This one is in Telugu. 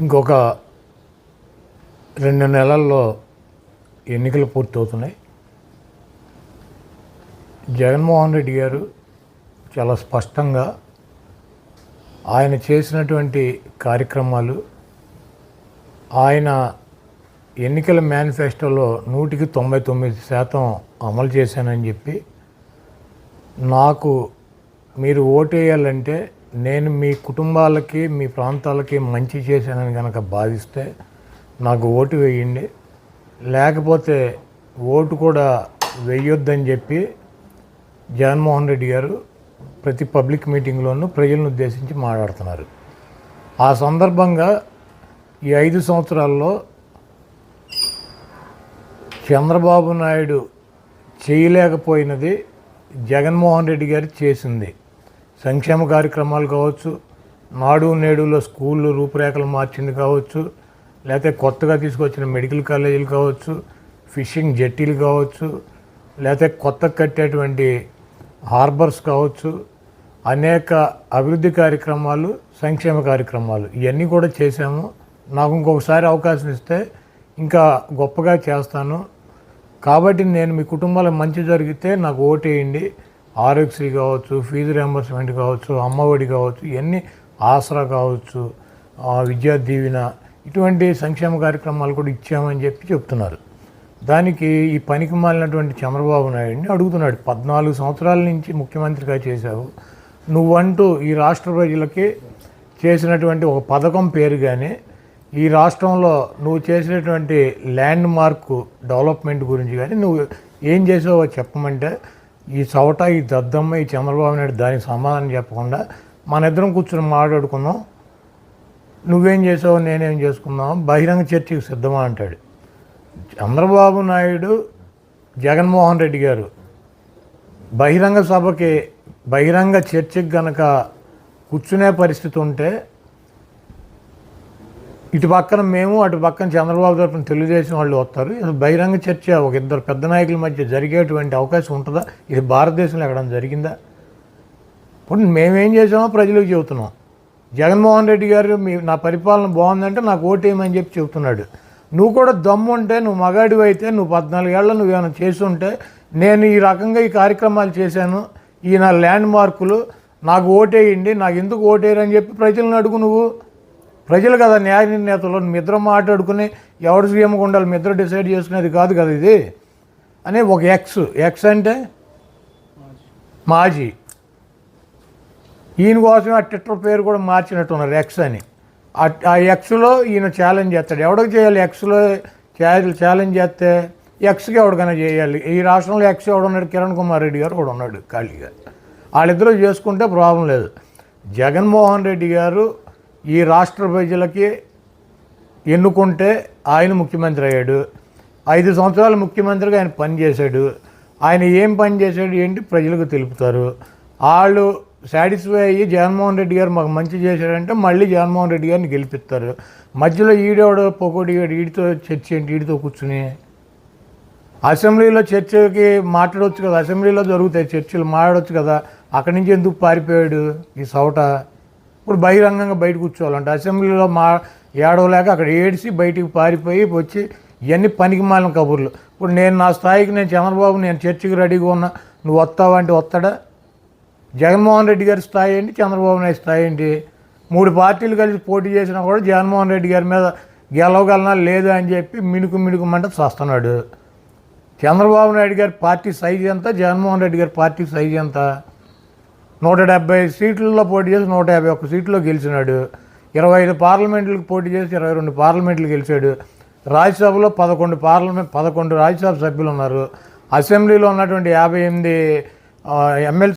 ఇంకొక రెండు నెలల్లో ఎన్నికలు పూర్తవుతున్నాయి. జగన్మోహన్ రెడ్డి గారు చాలా స్పష్టంగా ఆయన చేసినటువంటి కార్యక్రమాలు ఆయన ఎన్నికల మేనిఫెస్టోలో నూటికి తొంభై తొమ్మిది శాతం అమలు చేశానని చెప్పి నాకు మీరు ఓటేయాలంటే నేను మీ కుటుంబాలకి మీ ప్రాంతాలకి మంచి చేశానని కనుక భావిస్తే నాకు ఓటు వేయండి. లేకపోతే ఓటు కూడా వేయొద్దని చెప్పి జగన్మోహన్ రెడ్డి గారు ప్రతి పబ్లిక్ మీటింగ్లోనూ ప్రజలను ఉద్దేశించి మాట్లాడుతున్నారు. ఆ సందర్భంగా ఈ ఐదు సంవత్సరాల్లో చంద్రబాబు నాయుడు చేయలేకపోయినది జగన్మోహన్ రెడ్డి గారు చేసింది. సంక్షేమ కార్యక్రమాలు కావచ్చు నాడు నేడులో స్కూళ్ళు రూపురేఖలు మార్చింది కావచ్చు లేకపోతే కొత్తగా తీసుకొచ్చిన మెడికల్ కాలేజీలు కావచ్చు ఫిషింగ్ జెట్టీలు కావచ్చు లేకపోతే కొత్త కట్టేటువంటి హార్బర్స్ కావచ్చు అనేక అభివృద్ధి కార్యక్రమాలు సంక్షేమ కార్యక్రమాలు. ఇవన్నీ కూడా చేశాము. నాకు ఇంకొకసారి అవకాశం ఇస్తే ఇంకా గొప్పగా చేస్తాను. కాబట్టి నేను మీ కుటుంబాల మంచి జరిగితే నాకు ఓటేయండి ఆరోగ్యశ్రీ కావచ్చు ఫీజు రియంబర్స్మెంట్ కావచ్చు అమ్మఒడి కావచ్చు ఇవన్నీ ఆసరా కావచ్చు విద్యా దీవెన ఇటువంటి సంక్షేమ కార్యక్రమాలు కూడా ఇచ్చామని చెప్పి చెప్తున్నారు. దానికి ఈ పనికి మాలినటువంటి చంద్రబాబు నాయుడిని అడుగుతున్నాడు. పద్నాలుగు సంవత్సరాల నుంచి ముఖ్యమంత్రిగా చేశావు. నువ్వంటూ ఈ రాష్ట్ర ప్రజలకి చేసినటువంటి ఒక పథకం పేరు కానీ ఈ రాష్ట్రంలో నువ్వు చేసినటువంటి ల్యాండ్ మార్క్ డెవలప్మెంట్ గురించి కానీ నువ్వు ఏం చేసావో చెప్పమంటే ఈ చవట ఈ దద్దమ్మ ఈ చంద్రబాబు నాయుడు దానికి సమాధానం చెప్పకుండా మన ఇద్దరం కూర్చొని మాట్లాడుకుందాం నువ్వేం చేసావు నేనేం చేసుకుందాం బహిరంగ చర్చకు సిద్ధమా అంటాడు. చంద్రబాబు నాయుడు జగన్మోహన్ రెడ్డి గారు బహిరంగ సభకి బహిరంగ చర్చకి గనక కూర్చునే పరిస్థితి ఉంటే ఇటు పక్కన మేము అటు పక్కన చంద్రబాబు తరఫున తెలుగుదేశం వాళ్ళు వస్తారు. ఇది బహిరంగ చర్చ ఒక ఇద్దరు పెద్ద నాయకుల మధ్య జరిగేటువంటి అవకాశం ఉంటుందా? ఇది భారతదేశంలో ఎక్కడైనా జరిగిందా? ఇప్పుడు మేమేం చేసామో ప్రజలకు చెబుతున్నాం. జగన్మోహన్ రెడ్డి గారు మీ నా పరిపాలన బాగుందంటే నాకు ఓటేయమని చెప్పి చెబుతున్నాడు. నువ్వు కూడా దమ్ము ఉంటే నువ్వు మగాడివి అయితే నువ్వు పద్నాలుగేళ్ళ నువ్వు ఏమైనా చేసి ఉంటే నేను ఈ రకంగా ఈ కార్యక్రమాలు చేశాను. ఈ నా ల్యాండ్ మార్కులు నాకు ఓటేయండి నాకు ఎందుకు ఓటేయరని చెప్పి ప్రజలను అడుగు నువ్వు. ప్రజలు కదా న్యాయ నిర్ణేతలు మీ ఇద్దరు మాట్లాడుకుని ఎవరు సీఎంగా ఉండాలి మీ ఇద్దరు డిసైడ్ చేసుకునేది కాదు కదా ఇది. అని ఒక ఎక్స్ ఎక్స్ అంటే మాజీ. ఈయన కోసం ఆ ట్విట్టర్ పేరు కూడా మార్చినట్టున్నారు ఎక్స్ అని. ఆ- ఎక్స్లో ఈయన ఛాలెంజ్ చేస్తాడు. ఎవడికి చేయాలి ఎక్స్లో ఛాలెంజ్ చేస్తే ఎక్స్కి ఎవడికైనా చేయాలి. ఈ రాష్ట్రంలో ఎక్స్ ఎవడున్నాడు కిరణ్ కుమార్ రెడ్డి గారు కూడా ఉన్నాడు ఖాళీగా. వాళ్ళిద్దరూ చేసుకుంటే ప్రాబ్లం లేదు. జగన్మోహన్ రెడ్డి గారు ఈ రాష్ట్ర ప్రజలకి ఎన్నుకుంటే ఆయన ముఖ్యమంత్రి అయ్యాడు. ఐదు సంవత్సరాలు ముఖ్యమంత్రిగా ఆయన పనిచేశాడు ఆయన ఏం పని చేశాడు ఏంటి ప్రజలకు తెలుపుతారు. వాళ్ళు సాటిస్ఫై అయ్యి జగన్మోహన్ రెడ్డి గారు మాకు మంచి చేశాడంటే మళ్ళీ జగన్మోహన్ రెడ్డి గారిని గెలిపిస్తారు. మధ్యలో ఈడేవాడు పొకోడి ఈడితో చర్చ ఏంటి ఈడితో కూర్చుని. అసెంబ్లీలో చర్చకి మాట్లాడవచ్చు కదా అసెంబ్లీలో జరుగుతాయి చర్చలు మాట్లాడవచ్చు కదా. అక్కడి నుంచి ఎందుకు పారిపోయాడు ఈ సౌట ఇప్పుడు బహిరంగంగా బయట కూర్చోవాలంటే అసెంబ్లీలో మా ఏడవలేక అక్కడ ఏడిసి బయటికి పారిపోయి వచ్చి ఇవన్నీ పనికి మాలిన కబుర్లు. ఇప్పుడు నేను నా స్థాయికి నేను చంద్రబాబు నేను చర్చికి రెడీగా ఉన్నా నువ్వు వస్తావంటే వస్తాడా? జగన్మోహన్ రెడ్డి గారి స్థాయి ఏంటి? చంద్రబాబు నాయుడు స్థాయి ఏంటి? మూడు పార్టీలు కలిసి పోటీ చేసినా కూడా జగన్మోహన్ రెడ్డి గారి మీద గెలవగలనా లేదా అని చెప్పి మిణుకు మిణుకుమంటే వస్తున్నాడు చంద్రబాబు నాయుడు గారి పార్టీ సైజ్ ఎంత? జగన్మోహన్ రెడ్డి గారి పార్టీ సైజ్ ఎంత? నూట డెబ్బై సీట్లలో పోటీ చేసి నూట యాభై ఒక్క సీట్లో గెలిచినాడు. ఇరవై ఐదు పార్లమెంట్లకు పోటీ చేసి ఇరవై రెండు పార్లమెంట్లు గెలిచాడు. రాజ్యసభలో పదకొండు పార్లమెంట్ పదకొండు రాజ్యసభ సభ్యులు ఉన్నారు. అసెంబ్లీలో ఉన్నటువంటి యాభై ఎనిమిది ఎమ్మెల్సీ